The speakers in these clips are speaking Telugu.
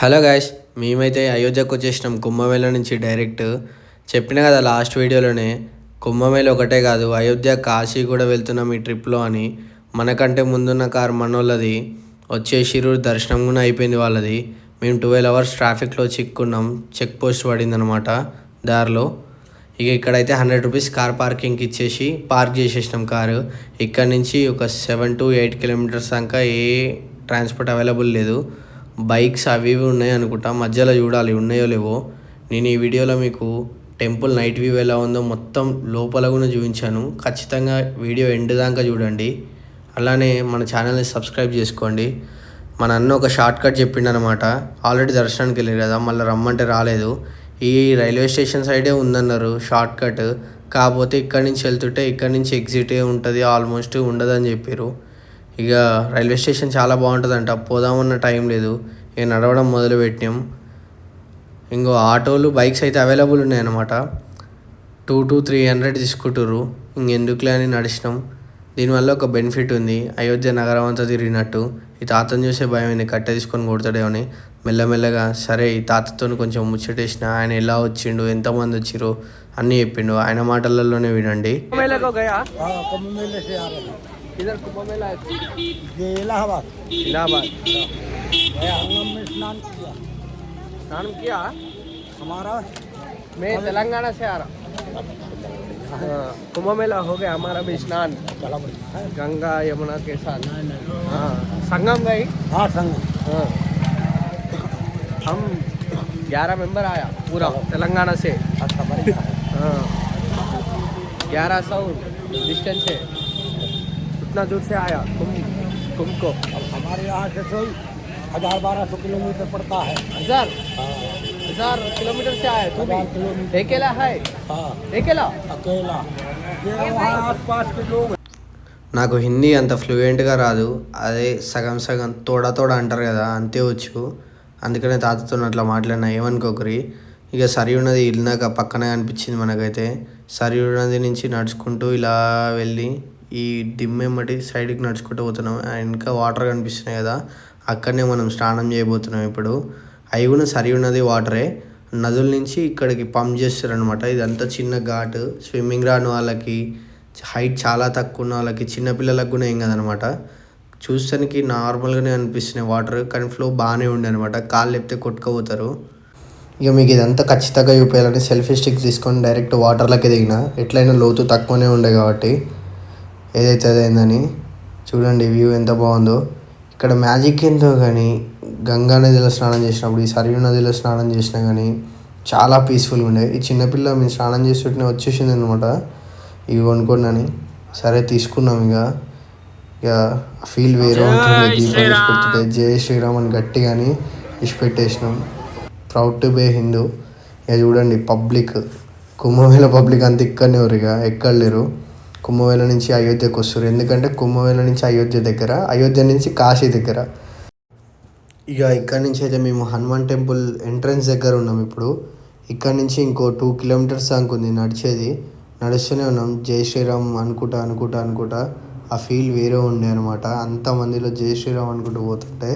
హలో గాయస్ మేమైతే అయోధ్యకు వచ్చేసినాం కుంభమేళ నుంచి డైరెక్ట్. చెప్పిన కదా లాస్ట్ వీడియోలోనే కుంభమేళ ఒకటే కాదు అయోధ్య కాశీ కూడా వెళ్తున్నాం ఈ ట్రిప్లో అని. మనకంటే ముందున్న కార్ మనోళ్ళది. వచ్చేసిరు దర్శనం కూడా అయిపోయింది వాళ్ళది. మేము ట్వెల్వ్ అవర్స్ ట్రాఫిక్లో చిక్కున్నాం చెక్ పోస్ట్ పడిందనమాట దారిలో. ఇక ఇక్కడైతే హండ్రెడ్ రూపీస్ కార్ పార్కింగ్కి ఇచ్చేసి పార్క్ చేసేసినాం కారు. ఇక్కడ నుంచి ఒక సెవెన్ టు ఎయిట్ కిలోమీటర్స్ దాకా ఏ ట్రాన్స్పోర్ట్ అవైలబుల్ లేదు. బైక్స్ అవి ఇవి ఉన్నాయి అనుకుంటా మధ్యలో చూడాలి ఉన్నాయో లేవో. నేను ఈ వీడియోలో మీకు టెంపుల్ నైట్ వ్యూ ఎలా ఉందో మొత్తం లోపల కూడా చూపించాను. ఖచ్చితంగా వీడియో ఎండ్ దాకా చూడండి. అలానే మన ఛానల్ని సబ్స్క్రైబ్ చేసుకోండి. మన అన్న ఒక షార్ట్ కట్ చెప్పిండు అనమాట ఆల్రెడీ దర్శనానికి వెళ్ళారు కదా మళ్ళీ రమ్మంటే రాలేదు. ఈ రైల్వే స్టేషన్ సైడే ఉందన్నారు షార్ట్ కట్. కాకపోతే ఇక్కడి నుంచి వెళ్తుంటే ఇక్కడి నుంచి ఎగ్జిటే ఉంటుంది ఆల్మోస్ట్ ఉండదని చెప్పారు. ఇక రైల్వే స్టేషన్ చాలా బాగుంటుందంట. పోదామన్న టైం లేదు. ఇక నడవడం మొదలు పెట్టినాం ఇంకో ఆటోలు బైక్స్ అయితే అవైలబుల్ ఉన్నాయన్నమాట. టూ టు త్రీ హండ్రెడ్ తీసుకుంటారు ఇంకెందుకులే అని నడిచినాం. దీనివల్ల ఒక బెనిఫిట్ ఉంది. అయోధ్య నగరం అంతా తిరిగినట్టు. ఈ తాతను చూసే భయం అయింది కట్టె తీసుకొని కొడతాడేమని. మెల్లమెల్లగా సరే ఈ తాతతో కొంచెం ముచ్చటేసిన. ఆయన ఎలా వచ్చిండు? ఎంతమంది వచ్చిరో అన్నీ చెప్పిండు. ఆయన మాటలలోనే వినండి. मेले को गया हाँ कुंभ मेले हैं इधर कुंभ मेला है ये इलाहाबाद इलाहाबाद संगम में स्नान किया। स्नान किया? हमारा मैं तेलंगाना से आ रहा। हाँ, कुंभ मेला हो गया हमारा भी स्नान। गंगा यमुना के साथ। हाँ संगम गई? हाँ संगम। हाँ। हम ग्यारह मेंबर आया पूरा तेलंगाना से। अच्छा हाँ। ग्यारह सौ डिस्टेंस है उतना दूर से आया कुंभ कुंभ को अब हमारे यहाँ से तो हजार बारह सौ किलोमीटर पड़ता है हजार हाँ हजार किलोमीटर से आया तू हजार भी किलोमीटर अकेला है हाँ अकेला अकेला ये वहाँ आस पास के लोग నాకు హిందీ అంత ఫ్లూయెంట్గా రాదు అదే సగం సగం తోడా తోడా అంటారు కదా అంతే వచ్చు అందుకనే తాతతో అట్లా మాట్లాడినా ఏమనుకోకరి ఇక సరియు నది ఇల్లాక పక్కనే అనిపించింది మనకైతే సరియు నది నుంచి నడుచుకుంటూ ఇలా వెళ్ళి ఈ దిమ్మెమ్మటి సైడ్కి నడుచుకుంటూ పోతున్నాం. ఆ ఇంకా వాటర్ కనిపిస్తున్నాయి కదా అక్కడనే మనం స్నానం చేయబోతున్నాం ఇప్పుడు. అవి కూడా సరి ఉన్నది వాటరే. నదుల నుంచి ఇక్కడికి పంప్ చేస్తారు అనమాట ఇదంతా చిన్న ఘాట్. స్విమ్మింగ్ రాని వాళ్ళకి హైట్ చాలా తక్కువ ఉన్న వాళ్ళకి చిన్నపిల్లలకు కూడా ఏం కదనమాట చూస్తానికి నార్మల్గానే అనిపిస్తున్నాయి వాటర్ కానీ ఫ్లో బాగానే ఉండే అనమాట కాళ్ళు లేపితే కొట్టుకుపోతారు. ఇక మీకు ఇదంతా ఖచ్చితంగా చూపించాలని సెల్ఫీ స్టిక్ తీసుకొని డైరెక్ట్ వాటర్లోకి దిగిన. ఎట్లయినా లోతు తక్కువనే ఉండే కాబట్టి. ఏదైతే అదైందని చూడండి వ్యూ ఎంత బాగుందో. ఇక్కడ మ్యాజిక్ ఏందో కానీ గంగా నదిలో స్నానం చేసినప్పుడు ఈ సరియు నదిలో స్నానం చేసినా కానీ చాలా పీస్ఫుల్గా ఉండే ఈ చిన్నపిల్ల మేము స్నానం చేస్తుంటే వచ్చేసింది అనమాట ఇవి కొనుక్కోండి సరే తీసుకున్నాం ఇక. ఇక ఫీల్ వేరే ఉంటుంది. దీపం ఇచ్చిపెట్టితే జై శ్రీరామ్ అని గట్టిగాని ఇచ్చిపెట్టేసినాం ప్రౌడ్ టు బే హిందూ ఇక చూడండి పబ్లిక్ కుంభమేళ పబ్లిక్ అంత ఇక్కడనే ఎవరు ఇక? ఎక్కడ లేరు. కుంభమేళ నుంచి అయోధ్యకు వస్తారు. ఎందుకంటే కుంభమేళ నుంచి అయోధ్య దగ్గర అయోధ్య నుంచి కాశీ దగ్గర. ఇక ఇక్కడ నుంచి అయితే మేము హనుమాన్ టెంపుల్ ఎంట్రన్స్ దగ్గర ఉన్నాం ఇప్పుడు. ఇక్కడ నుంచి ఇంకో టూ కిలోమీటర్స్ దాకా ఉంది నడిచేది. నడుస్తూనే ఉన్నాం. జై శ్రీరామ్ అనుకుంటా అనుకుంటా అనుకుంటా. ఆ ఫీల్ వేరే ఉండే అనమాట అంతమందిలో జై శ్రీరామ్ అనుకుంటూ పోతుంటే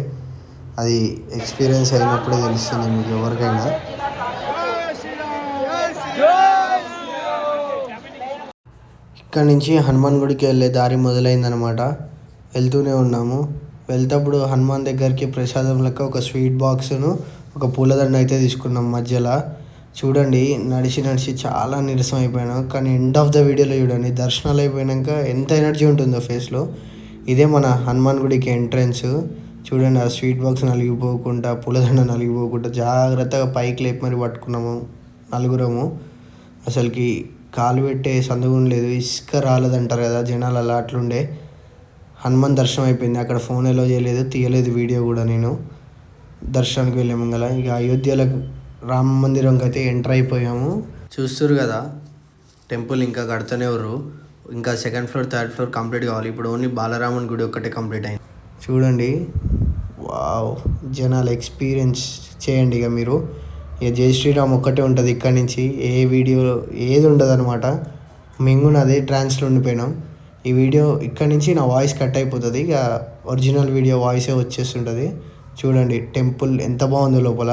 అది ఎక్స్పీరియన్స్ అయినప్పుడే తెలుస్తుంది మీకు ఎవరికైనా. ఇక్కడ నుంచి హనుమాన్ గుడికి వెళ్ళే దారి మొదలైందనమాట వెళ్తూనే ఉన్నాము. వెళ్తప్పుడు హనుమాన్ దగ్గరికి ప్రసాదం లెక్క ఒక స్వీట్ బాక్స్ను ఒక పూలదండ అయితే తీసుకున్నాం మధ్యలో. చూడండి నడిచి నడిచి చాలా నీరసం అయిపోయాను. కానీ ఎండ్ ఆఫ్ ద వీడియోలో చూడండి దర్శనాలు అయిపోయాక ఎంత ఎనర్జీ ఉంటుందో ఫేస్లో ఇదే మన హనుమాన్ గుడికి ఎంట్రన్స్ చూడండి ఆ స్వీట్ బాక్స్ నలిగిపోకుండా పూలదండ నలిగిపోకుండా జాగ్రత్తగా పైకి లేపి మరి పట్టుకున్నాము నలుగురము. అసలుకి కాలు పెట్టే సందుగుం లేదు ఇసుక రాలేదంటారు కదా జనాలు అలా అట్లుండే. హనుమాన్ దర్శనం అయిపోయింది అక్కడ ఫోన్ ఎలా చేయలేదు తీయలేదు వీడియో కూడా నేను. దర్శనానికి వెళ్ళే ముంగల ఇక అయోధ్యలకు రామ మందిరంకి అయితే ఎంటర్ అయిపోయాము. చూస్తారు కదా టెంపుల్ ఇంకా కడుతూనే ఉర్రు. ఇంకా second floor third floor complete కావాలి. ఇప్పుడు ఓన్లీ బాలరామన్ గుడి ఒక్కటే కంప్లీట్ అయింది. చూడండి వావ్ జనాలు ఎక్స్పీరియన్స్ చేయండి ఇక మీరు. ఇక జై శ్రీరామ్ ఒక్కటే ఉంటుంది ఇక్కడ నుంచి. ఏ వీడియో ఏది ఉండదు అనమాట మేము కూడా అదే ట్రాన్స్లో ఉండిపోయినాం. ఈ వీడియో ఇక్కడ నుంచి నా వాయిస్ కట్ అయిపోతుంది. ఇక ఒరిజినల్ వీడియో వాయిసే వచ్చేస్తుంటుంది. చూడండి టెంపుల్ ఎంత బాగుందో లోపల.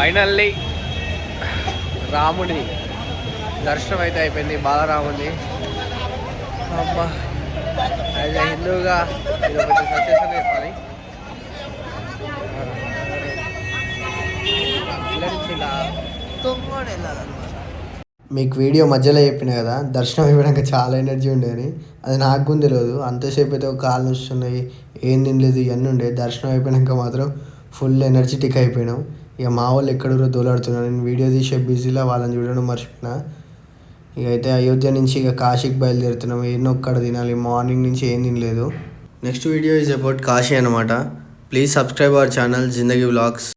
ఫైనల్లీ రాముడి దర్శనం అయితే అయిపోయింది బాలరాముడి. అమ్మ యాజ్ ఎ హిందూగా ఇది సక్సెస్ చెప్పాలి మీకు వీడియో మధ్యలో చెప్పిన కదా దర్శనం అయిపోయాక చాలా ఎనర్జీ ఉండేది. అది నాకు కూడా తెలియదు అంతసేపు అయితే ఒక కాళ్ళు వస్తున్నాయి ఏం తినలేదు ఇవన్నీ ఉండే దర్శనం అయిపోయాక మాత్రం ఫుల్ ఎనర్జెటిక్ అయిపోయినాం. ఇక మా వాళ్ళు ఎక్కడూరో దోలాడుతున్నారు. నేను వీడియో తీసే బిజీలో వాళ్ళని చూడడం మర్చిపోయినా. ఇక అయితే అయోధ్య నుంచి ఇక కాశీకి బయలుదేరుతున్నాం. ఎన్నో ఒక్కడ తినాలి. మార్నింగ్ నుంచి ఏం తినలేదు. Next video is about Kashi అనమాట please subscribe our channel Zindagi vlogs.